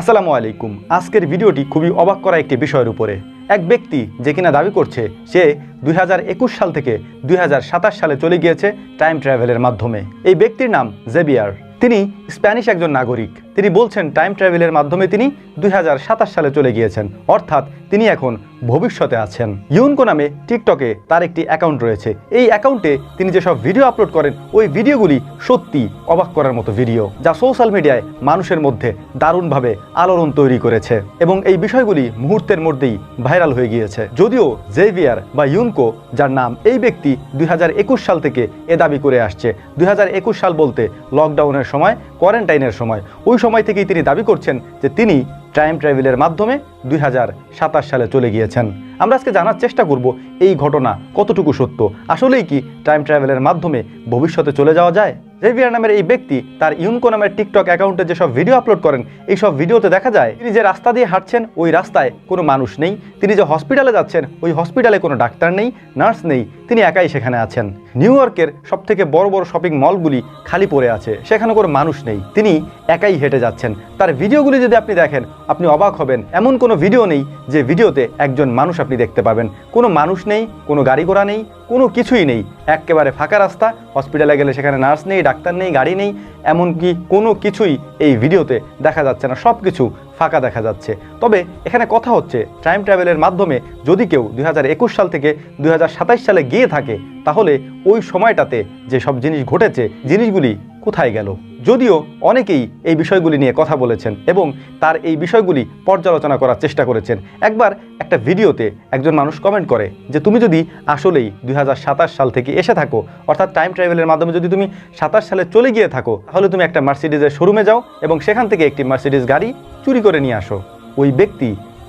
আসসালামু আলাইকুম। আজকের ভিডিওটি খুবই অবাক করা একটি বিষয়ের উপরে। এক ব্যক্তি যে কিনা দাবি করছে, সে দুই হাজার একুশ সাল থেকে দুই হাজার সাতাশ সালে চলে গিয়েছে টাইম ট্রাভেলের মাধ্যমে। এই ব্যক্তির নাম জেবিয়ার। তিনি স্প্যানিশ একজন নাগরিক। তিনি বলছেন টাইম ট্রাভেলের মাধ্যমে তিনি দুই হাজার সাতাশ সালে চলে গিয়েছেন। অর্থাৎ তিনি এখন ভবিষ্যতে আছেন। ইউনকো নামে টিকটকে তার একটি অ্যাকাউন্ট রয়েছে। এই অ্যাকাউন্টে তিনি যেসব ভিডিও আপলোড করেন, ওই ভিডিওগুলি সত্যি অবাক করার মতো ভিডিও যা সোশ্যাল মিডিয়ায় মানুষের মধ্যে দারুণভাবে আলোড়ন তৈরি করেছে এবং এই বিষয়গুলি মুহূর্তের মধ্যেই ভাইরাল হয়ে গিয়েছে। যদিও জেভিয়ার বা ইউনকো যার নাম, এই ব্যক্তি দুই হাজার একুশ সাল থেকে এ দাবি করে আসছে। দুই হাজার একুশ সাল বলতে লকডাউনের সময় কোয়ারেন্টাইনের সময়, ওই সময় থেকেই তিনি দাবি করছেন যে তিনি টাইম ট্রাভেলের মাধ্যমে দুই হাজার সাতাশ সালে চলে গিয়েছেন। আমরা আজকে জানার চেষ্টা করব এই ঘটনা কতটুকু সত্য? আসলেই কি টাইম ট্রাভেলের মাধ্যমে ভবিষ্যতে চলে যাওয়া যায়? জেভিয়ার নামের এই ব্যক্তি তার ইউনকো নামের টিকটক অ্যাকাউন্টে যেসব ভিডিও আপলোড করেন এই সব ভিডিওতে দেখা যায় তিনি যে রাস্তা দিয়ে হাঁটছেন, ওই রাস্তায় কোনো মানুষ নেই। তিনি যে হসপিটালে যাচ্ছেন, ওই হসপিটালে কোনো ডাক্তার নেই, নার্স নেই, তিনি একাই সেখানে আছেন। নিউ ইয়র্কের সব থেকে বড় বড় শপিং মলগুলি খালি পড়ে আছে, সেখানে কোনো মানুষ নেই। তিনি একাই হেঁটে যাচ্ছেন। তার ভিডিওগুলি যদি আপনি দেখেন, আপনি অবাক হবেন। এমন কোনো ভিডিও নেই যে ভিডিওতে একজন মানুষ আপনি দেখতে পাবেন কোনো মানুষ নেই, কোনো গাড়ি ঘোড়া নেই, কোনো কিছুই নেই। একেবারে ফাঁকা রাস্তা হসপিটালে গেলে সেখানে নার্স নেই, ডাক্তার নেই, গাড়ি নেই, এমনকি কোনো কিছুই এই ভিডিওতে দেখা যাচ্ছে না। সব কিছু ফাঁকা দেখা যাচ্ছে। তবে এখানে কথা হচ্ছে টাইম ট্রাভেলের মাধ্যমে যদি কেউ দুই হাজার একুশ সাল থেকে দুই হাজার সাতাশ সালে গিয়ে থাকে, তাহলে ওই সময়টাতে যে সব জিনিস ঘটেছে, জিনিসগুলি কোথায় গেল? যদিও অনেকেই এই বিষয়গুলি নিয়ে কথা বলেছেন এবং তার এই বিষয়গুলি পর্যালোচনা করার চেষ্টা করেছেন। একবার একটা ভিডিওতে একজন মানুষ কমেন্ট করে যে, তুমি যদি আসলেই দুই হাজার সাতাশ সাল থেকে এসে থাকো, অর্থাৎ টাইম ট্রাভেলের মাধ্যমে যদি তুমি সাতাশ সালে চলে গিয়ে থাকো, তাহলে তুমি একটা মার্সিডিজের শোরুমে যাও এবং সেখান থেকে একটি মার্সিডিজ গাড়ি চুরি করে নিয়ে আসো। ওই ব্যক্তি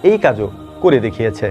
এই কাজও করে দেখিয়েছে।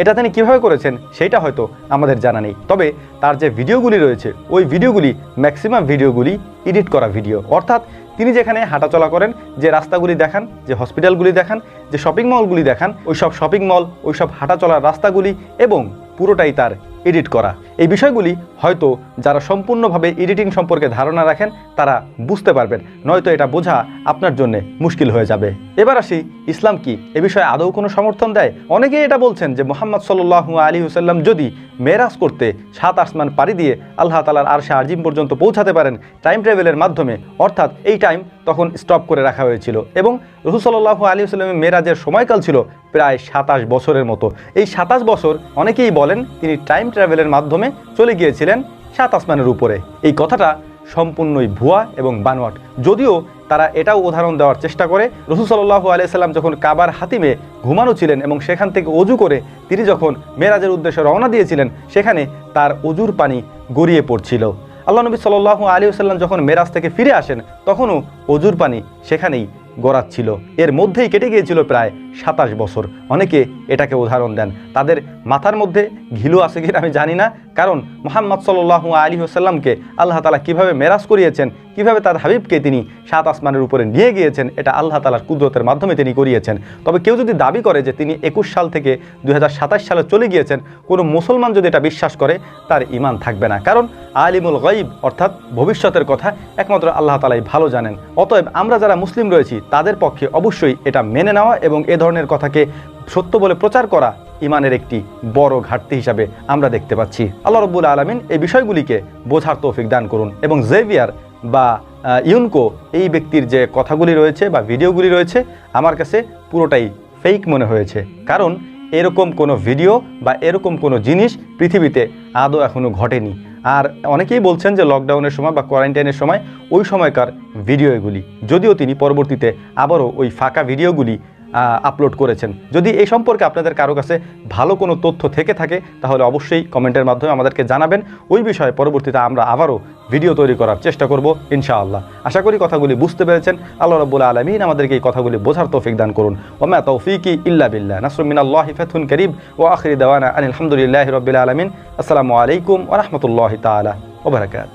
এটা তিনি কীভাবে করেছেন, সেটা হয়তো আমাদের জানা নেই। তবে তার যে ভিডিওগুলি রয়েছে, ওই ভিডিওগুলি ম্যাক্সিমাম ভিডিওগুলি এডিট করা ভিডিও। অর্থাৎ তিনি যেখানে হাঁটাচলা করেন, যে রাস্তাগুলি দেখান, যে হসপিটালগুলি দেখান, যে শপিং মলগুলি দেখান ওই সব শপিং মল ওই সব হাঁটাচলার রাস্তাগুলি এবং পুরোটাই তার এডিট করা। এই বিষয়গুলি হয়তো যারা সম্পূর্ণভাবে এডিটিং সম্পর্কে ধারণা রাখেন, তারা বুঝতে পারবেন। নয়তো এটা বোঝা আপনার জন্য মুশকিল হয়ে যাবে। এবার আসি, ইসলাম কি? এ বিষয়ে আদৌ কোনো সমর্থন দেয়? অনেকেই এটা বলছেন যে মোহাম্মদ সাল্লু আলী হুসাল্লাম যদি মেরাজ করতে সাত আসমান পাড়ি দিয়ে আল্লাহ তালার আরশা আজিম পর্যন্ত পৌঁছাতে পারেন, টাইম ট্রাভেলের মাধ্যমে, অর্থাৎ এই টাইম তখন স্টপ করে রাখা হয়েছিল এবং রসুসাল্লাহু আলী হুসাল্লামের মেরাজের সময়কাল ছিল প্রায় সাতাশ বছরের মতো। এই সাতাশ বছর অনেকেই বলেন তিনি টাইম ট্রাভেলের মাধ্যমে চলে গিয়েছিলেন সাত আসমানের উপরে। এই কথাটা সম্পূর্ণই ভুয়া এবং বানোয়াট। যদিও তারা এটাও উদাহরণ দেওয়ার চেষ্টা করে, রসুল সাল্লাহু আলিয়াল্লাম যখন কাবার হাতিমে ঘুমানো ছিলেন এবং সেখান থেকে অজু করে তিনি যখন মেরাজের উদ্দেশ্যে রওনা দিয়েছিলেন, সেখানে তার অজুর পানি গড়িয়ে পড়ছিল। আল্লাহ নবী সাল্লাহ আলী সাল্লাম যখন মেরাজ থেকে ফিরে আসেন, তখনও অজুর পানি সেখানেই গড়াচ্ছিল। এর মধ্যেই কেটে গিয়েছিল প্রায় সাতাশ বছর। অনেকে এটাকে উদাহরণ দেন। তাদের মাথার মধ্যে ঘিলু আছে কিনা আমি জানি না, কারণ মোহাম্মদ সাল্লু আলী হোসাল্লামকে আল্লাহ তালা কীভাবে মেরাজ করিয়েছেন, কীভাবে তার হাবিবকে তিনি সাত আসমানের উপরে নিয়ে গিয়েছেন, এটা আল্লাহ তালার কুদরতের মাধ্যমে তিনি করিয়েছেন। তবে কেউ যদি দাবি করে যে তিনি একুশ সাল থেকে দু হাজার সাতাশ সালে চলে গিয়েছেন, কোনো মুসলমান যদি এটা বিশ্বাস করে, তার ইমান থাকবে না। কারণ আলিমুল গঈব অর্থাৎ ভবিষ্যতের কথা একমাত্র আল্লাহ তালাই ভালো জানেন। অতএব আমরা যারা মুসলিম রয়েছি, তাদের পক্ষে অবশ্যই এটা মেনে নেওয়া এবং এ ধরনের কথাকে সত্য বলে প্রচার করা ইমানের একটি বড় ঘাটতি হিসাবে আমরা দেখতে পাচ্ছি। আল্লাহ রব্বুল আলমিন এই বিষয়গুলিকে বোঝার তৌফিক দান করুন এবং জেভিয়ার বা ইউনকো এই ব্যক্তির যে কথাগুলি রয়েছে বা ভিডিওগুলি রয়েছে, আমার কাছে পুরোটাই ফেক মনে হয়েছে। কারণ এরকম কোনো ভিডিও বা এরকম কোনো জিনিস পৃথিবীতে আদৌ এখনও ঘটেনি। আর অনেকেই বলছেন যে লকডাউনের সময় বা কোয়ারেন্টাইনের সময় ওই সময়কার ভিডিও এগুলি, যদিও তিনি পরবর্তীতে আবারও ওই ফাঁকা ভিডিওগুলি আপলোড করেছেন। যদি এই সম্পর্কে আপনাদের কারও কাছে ভালো কোনো তথ্য থেকে থাকে, তাহলে অবশ্যই কমেন্টের মাধ্যমে আমাদেরকে জানাবেন। ওই বিষয়ে পরবর্তীতে আমরা আবারও ভিডিও তৈরি করার চেষ্টা করব, ইনশাআল্লাহ। আশা করি কথাগুলি বুঝতে পেরেছেন। আল্লাহ রব্বুল আলমিন আমাদেরকে এই কথাগুলি বোঝার তৌফিক দান করুন। ওমা তৌফিকি ইল্লা বিল্লাহ। নাসরুমিন আল্লাহ ফেথুন করিব ও আখরি দেওয়ানা আলহামদুলিল্লাহ রবিল আলমিন। আসসালামু আলাইকুম ওরহমতুল্লাহ তালা ওবরাকাত